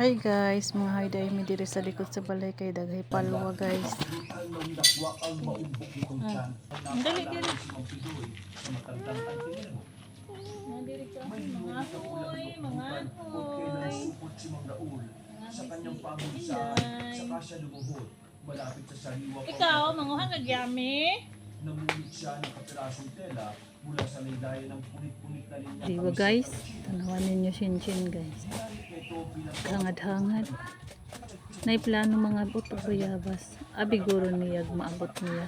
Hi guys, mga hayday mi diri sa likod sa balay kay daghay palwa guys. Ang dali diri. Nandiri ka mga hoy, mga hoy. sa kanyang pamulsahan, saka siya lumuhod. Malapit sa sariwa Ikaw, manguha ka gyami. namumit siya ng kapirasong tela mula sa laylayan ng punit-punit na linya. Diba guys? Tanawan ninyo sinchin guys. Hangad-hangad. Nay plano mga buto bayabas. Abi guro niya maabot niya.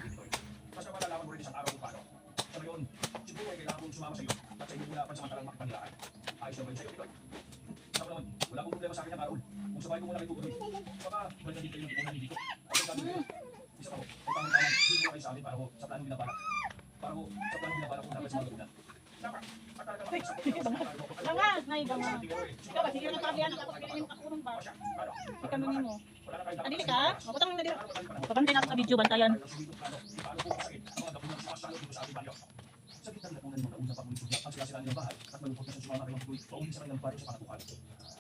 Na wala akong problema sa akin ang araw. Kung sabay ko muna kayo tutuloy, baka balikan din kayo ng ikunan dito. At ang sabi ko, isa ko, ang tamang tamang, hindi mo kayo sa amin para ko sa plano binabalak. Para ko sa plano binabalak kung dapat sa mga Banga, nay banga. Ikaw ba sige na tabihan ako kasi yung kakurong ba? Ikano nimo. Adili ka? Mabutang na dito. Pabantay nato video bantayan. Sa gitna ng lapunan mga unang pamunisugya ang sila-sila ng bahay at malungkot na sa sumama kay Mapidoy pauwi sa kanilang bahay sa panatukan.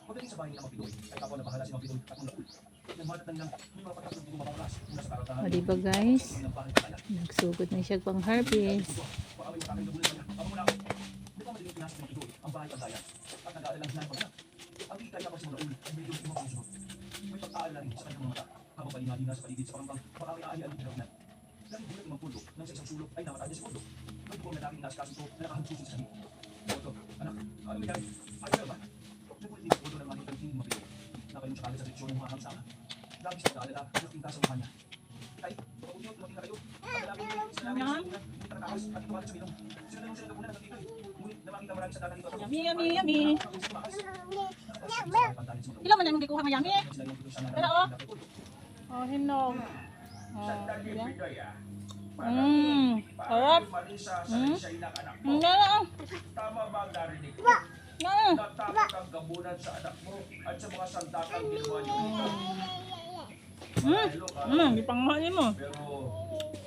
Pagdating sa bahay ng Mapidoy ay kapwa na bahala at ang laul. Nagmalat lang may mga patak ng buong mapaplas mula sa karatahan O diba guys? Nagsugod na siya pang harvest. Mo labunan niya. Pinasok ng Mapidoy ang bahay ang dayan at nag-aalala ng pagna. Ang ikay kapag sa mga laul ay medyo umang puso. May pag-aalala rin sa kanyang mga mata habang palingalina sa paligid sa pangpang baka may aali ang pinagnan. Dahil bulat ng pulo nang sa isang sulok ay namatay niya si Pulo. May lalaki na nasa ko na nakahagsusin sa sabi. Oto, anak, ano may gawin? Ayos ka ba? Nagulit din Pulo ng mga hitang tingin mabilo. Nakalung siya kagad sa direksyon ng mga hamsama. Labis na naalala ang nakita sa mukha niya. Tay, mabunyot, tumating na kayo. Niya, sila namin sa una, hindi nakakawas at tumalit sa milong. Sila naman sila nabunan ng dito eh. Ngunit na makita marami sa data dito. Yummy, yummy, yummy. Ilo man kuha nga yummy. Pero oh. Oh, hinog. Oh, yan. Mmm, harap. Hmm? Ang gala. Tama ba ang narinig ko? Mm. Natakot ang gabunan sa anak mo at sa mga sandakang ginawa niyo. Mm. Hello, ka. Mm, di pang mahal mo. Pero,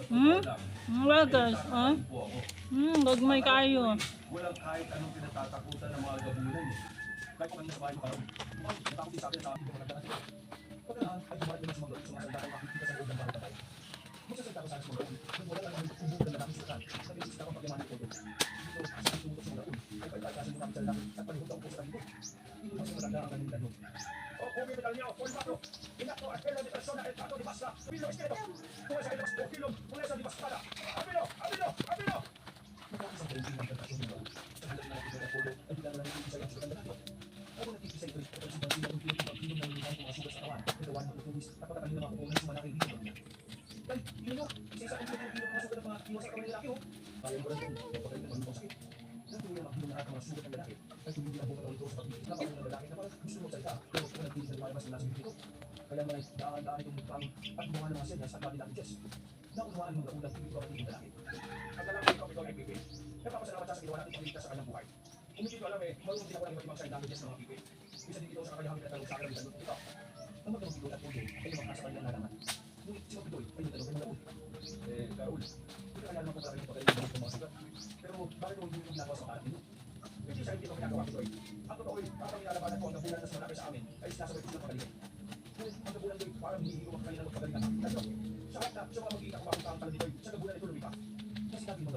Hmm? lang, Mm, wagas, ha? po ako. Mm, gagmay kayo. Walang kahit anong pinatatakutan ng mga gabunan eh. Kahit kung kanina sa bahay mo karoon. Natakot din sa akin na ko maganda kasi. Pagkalaan ay na sumagot sa mga sandakang makikita sa loob ng bahay patay. Magsasalita ko sa akin sa mga Nung wala lang ang ubo ng lalaking sultan, sabi ng sisita kong pagyaman ng todo. Dito sa aking tumulong sa laon, ay pagkakasin mo kami sa lalaki at palihog ang puso ng ibo. Hindi mo sa maganda ang kanyang tanong. O, kung may medalyo, kung bato, inako, espero di persona, el pato di basta, pilo esquero, kung sa ilabas, o kilom, kung sa di abilo, abilo! Sa halat na ito ng ay ito ang. Ay, mo, lalaki, mo at lalaki, ay tumigil ang ito mo nasa bibig ko. Ng mo ko ang. Ang ng. Nagpapasalamat siya sa ginawa natin pagkikita sa kanyang buhay. Kung hindi ko alam eh, marunong din ako ng ibang sign languages ng mga pipi. Isa din ito sa kakayahang pinatanong sa akin ng ito. Ang magkano pipi at pulo ay yung mga sa kanyang nalaman. Ngunit si Mapitoy ay yung tanong ng laon. Eh, Raul, hindi ka alam kung bakit ito pagaling ng mga sugat. Pero bakit mo hindi yung ginagawa sa nito? Hindi sa hindi ko ginagawa, Pitoy. Ang totoo ay, parang nilalabanan ko ang nabulan na sumalapit sa amin ay sinasabay ko ng pagalingan. Ngunit ang gabulan do'y parang hinihigo ang kanilang magpagalingan. Kasi, sa lahat na, sa mga magkita mapunta ang talan nito'y, sa gabulan ito lumipa. Kasi sinabi mo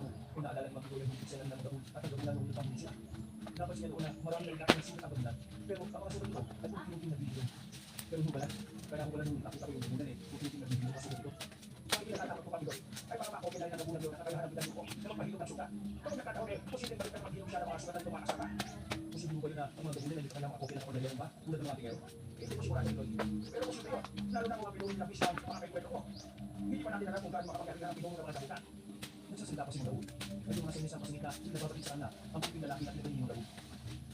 naalala ng ang higit sila ng gabul at ang gabulan ng ulupang hindi sila. Napansin niya doon na marami na rin natin sinulat ang gabulan. Pero ang ay kung pinuting na video. Pero hindi ba lang? Kaya ako wala nung nakita ko yung gabulan eh, pinuting na video kasi ito. Ang kinakatakot ko Panginoon ay para mako kailangan ng gabulan doon at kailangan ng ko na magpahilom ng sugat. Kapag nagkataon eh, posibleng balikan maghilom siya ng mga sugatan tumakas ka. Posibleng ba yun na ang mga gabulan ay hindi kailangan ako kailangan ko ba? Tulad ng mga tingero. Hindi ko sigurado ito. Pero suti ko, lalo na mga pinuhin na pisang mga kaikwento ko. Hindi pa natin alam kung gaano makapagkakita ang pinong ng mga salita. Nagsasalita pa si Daud. At yung mga sinisang pasalita, nagpapatid sa kanila ang piping lalaki at nito yung Daud.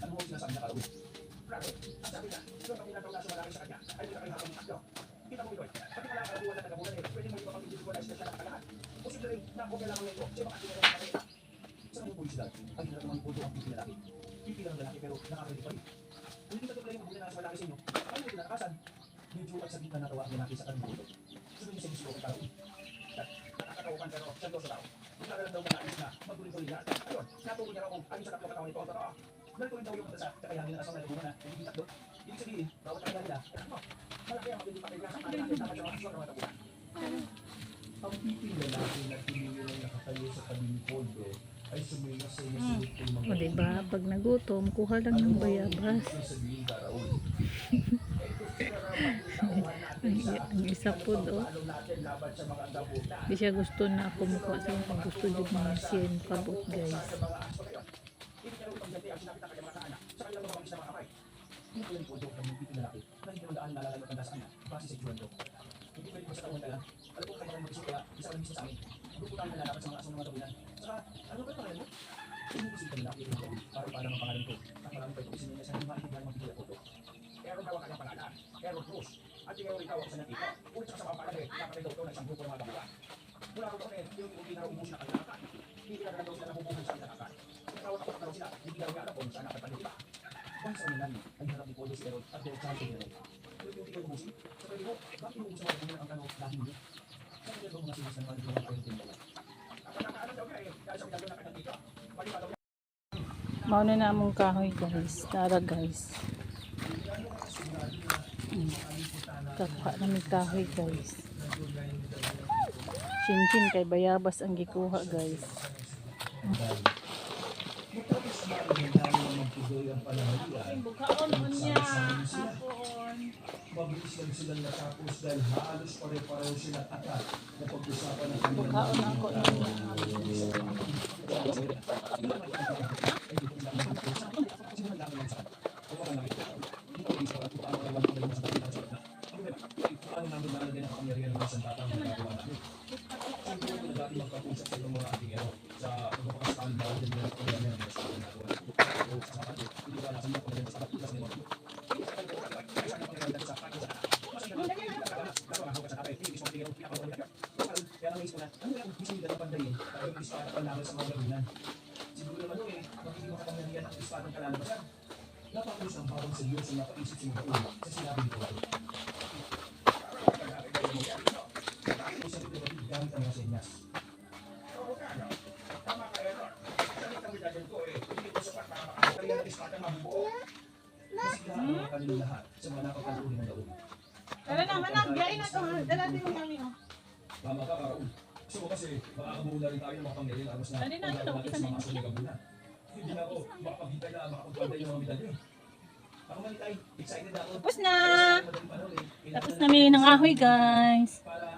Ano mo ang sinasabi niya Daud? Grabe, ang sabi niya, yung kami nagawa na sumalaki sa kanya, ay hindi na hapang akyo. Kita mo ito, pati pala ang kabuhan at nagabulan eh, pwede mo yung mapag-individualize na siya nakakalahat. Posible rin na kung kailangan nito, siya makakita ng kakita. Sa kanyang publisidad, ay tinatawang puto ang piping lalaki. Piping ng lalaki pero nakakarinig pa rin. Kung hindi ka tuloy yung na sa malaki sa inyo, ano yung tinatakasan? Medyo at saglit na natawa ang lalaki sa kanyang puto. Sunod niya sa gusto ko tao. Nakakatawakan pero seryoso tao. Talagang daw mga ayos na, magtuloy-tuloy lahat. Ayun, natukoy niya kung alin sa tatlo katawan nito totoo. Ganito rin daw yung sa kakayanin ng asang na lubungan na, hindi doon. Ibig sabihin, bawat ang nila, malaki ang magiging pakinggan sa dapat sa mga suwag na matapunan. Ang piping lalaki na tinigil nakatayo sa tabing pondo ay sumilas sa iyo sa mga O diba, pag nagutom, kuha lang ng bayabas. sabihin karaon. Ang, isa po do. Ano natin laban sa mga dabuta. Di siya gusto na ako mukha sa mga gusto din mga siya kabot guys. Hindi. Hindi hindi. Hindi basta taon ka. Hindi ano yung pangalan? Hindi hindi tawag. Errol Cruz. At ikaw rin tawag sa natika. Ulit sa mga palagay. Nakapay daw ito ng isang grupo ng mga tabunan. Mula ko ito yung hindi na ubus na kanyang akat. Hindi na daw sila nabubuhan sa kanyang akat. Tawag ako daw sila. Hindi daw niya alam kung saan nakapag iba. Kung sa nilan ay harap ni Podo si Errol at Charles Errol. Pero yung hindi ko ubusin. Sa pwede mo, bakit mo ubusin mo ang tanong dahil niyo? Saan niya daw mga sinasan naman yung mga kwento nila? Ako nakaalam daw niya eh. Dahil na na among kahoy guys. Tara guys. Kakuha namin kahoy guys. Chinchin kay bayabas ang gikuha guys. Mabilis lang silang natapos dahil halos pare-pareho sila atat na pag-usapan ng kanilang Bughaon na ako ng Paano namin lalagyan ang kapangyarihan ng isang batang nagagawa namin? Hindi ko na dati magkakusap sa ibang mga atingero sa pagpapakastaan bawal din nila ang kapangyarihan ng isang ginagawa. O sa kapatid, hindi ba nasa mga kapangyarihan sa kapatid sa mga Hindi sa kanila ko ay sa kapangyarihan dati sa kapatid sa hindi ka kalamas. Lalo ang sa kapatid, hindi mismo atingero, pinakapangyarihan. Kaya naman isip ko na, ano yung gusto nila ng pandayin para yung ispada panlaban sa mga? Siguro naman yun eh, magiging makapangyarihan ang ispadang kalalabasan. Napakulos ang bawang seryoso na paisip sa mga ulo sa sinabi ni Pablo. gamit ang mga senyas. Tara na, manang. Biyain na ito. Dala din yung kami. oh. Tama ka, Karaul. So kasi makakabuo na rin tayo ng mga pangyayari aros na Ano na, pagkakalat isa sa na yun. Hindi na ako makapaghintay na makapagpantay yung mga medalyo. Ako man tayo, excited na ako. Tapos na. Tapos namin ng ahoy guys. para